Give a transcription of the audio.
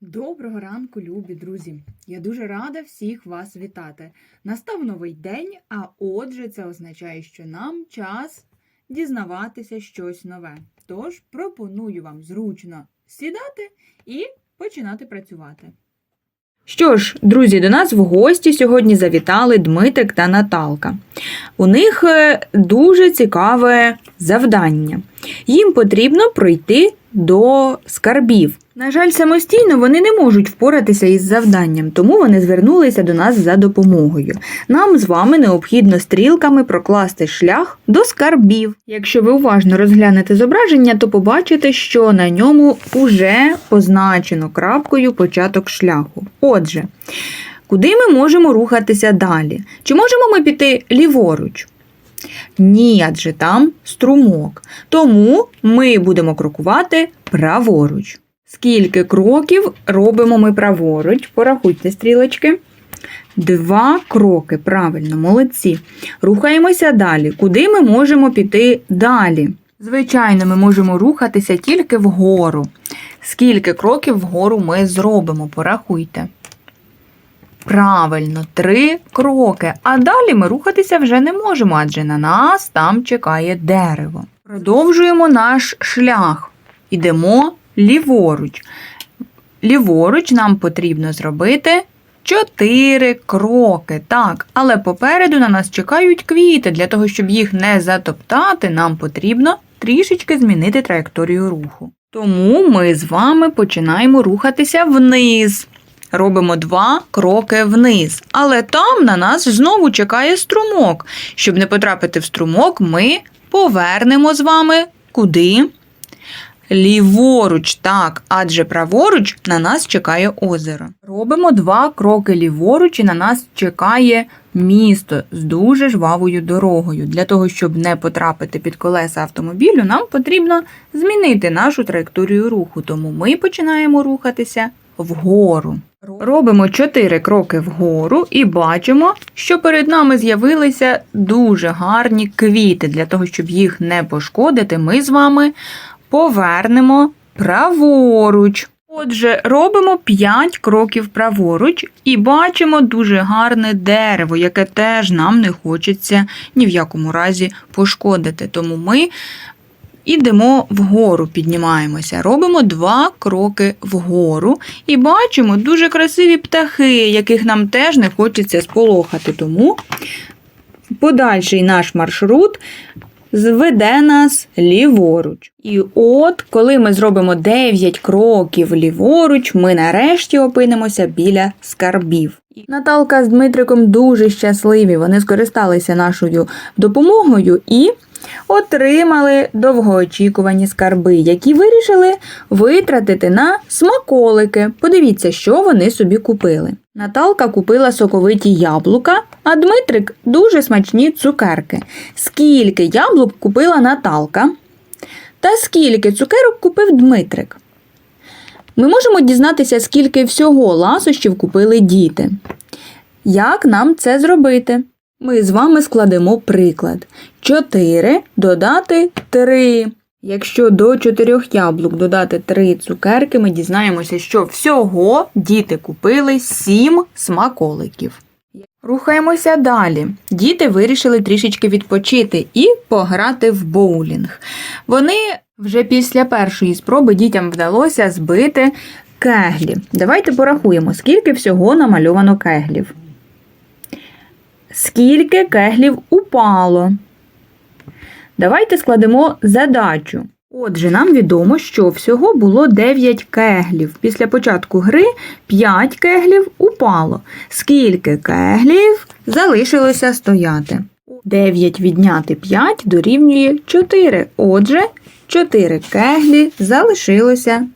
Доброго ранку, любі друзі! Я дуже рада всіх вас вітати. Настав новий день, а отже, це означає, що нам час дізнаватися щось нове. Тож пропоную вам зручно сідати і починати працювати. Що ж, друзі, до нас в гості сьогодні завітали Дмитрик та Наталка. У них е, дуже цікаве завдання. Їм потрібно пройти до скарбів. На жаль, самостійно вони не можуть впоратися із завданням, тому вони звернулися до нас за допомогою. Нам з вами необхідно стрілками прокласти шлях до скарбів. Якщо ви уважно розглянете зображення, то побачите, що на ньому уже позначено крапкою початок шляху. Отже, куди ми можемо рухатися далі? Чи можемо ми піти ліворуч? Ні, адже там струмок. Тому ми будемо крокувати праворуч. Скільки кроків робимо ми праворуч? Порахуйте стрілочки. Два кроки. Правильно, молодці. Рухаємося далі. Куди ми можемо піти далі? Звичайно, ми можемо рухатися тільки вгору. Скільки кроків вгору ми зробимо? Порахуйте. Правильно, три кроки. А далі ми рухатися вже не можемо, адже на нас там чекає дерево. Продовжуємо наш шлях. Ідемо ліворуч. Ліворуч нам потрібно зробити чотири кроки. Так, але попереду на нас чекають квіти. Для того, щоб їх не затоптати, нам потрібно трішечки змінити траєкторію руху. Тому ми з вами починаємо рухатися вниз. Робимо два кроки вниз. Але там на нас знову чекає струмок. Щоб не потрапити в струмок, ми повернемо з вами куди? Ліворуч, так, адже праворуч на нас чекає озеро. Робимо два кроки ліворуч і на нас чекає місто з дуже жвавою дорогою. Для того, щоб не потрапити під колеса автомобілю, нам потрібно змінити нашу траєкторію руху, тому ми починаємо рухатися вгору. Робимо 4 кроки вгору і бачимо, що перед нами з'явилися дуже гарні квіти. Для того, щоб їх не пошкодити, ми з вами повернемо праворуч. Отже, робимо 5 кроків праворуч і бачимо дуже гарне дерево, яке теж нам не хочеться ні в якому разі пошкодити. Тому ми ідемо вгору, піднімаємося, робимо два кроки вгору і бачимо дуже красиві птахи, яких нам теж не хочеться сполохати. Тому подальший наш маршрут зведе нас ліворуч. І от, коли ми зробимо 9 кроків ліворуч, ми нарешті опинимося біля скарбів. Наталка з Дмитриком дуже щасливі. Вони скористалися нашою допомогою і отримали довгоочікувані скарби, які вирішили витратити на смаколики. Подивіться, що вони собі купили. Наталка купила соковиті яблука, а Дмитрик дуже смачні цукерки. Скільки яблук купила Наталка? Та скільки цукерок купив Дмитрик? Ми можемо дізнатися, скільки всього ласощів купили діти. Як нам це зробити? Ми з вами складемо приклад. 4 додати 3. Якщо до 4 яблук додати 3 цукерки, ми дізнаємося, що всього діти купили 7 смаколиків. Рухаємося далі. Діти вирішили трішечки відпочити і пограти в боулінг. Вони вже після першої спроби дітям вдалося збити кеглі. Давайте порахуємо, скільки всього намальовано кеглів. Скільки кеглів упало? Давайте складемо задачу. Отже, нам відомо, що всього було 9 кеглів. Після початку гри 5 кеглів упало. Скільки кеглів залишилося стояти? 9 відняти 5 дорівнює 4. Отже, 4 кеглі залишилося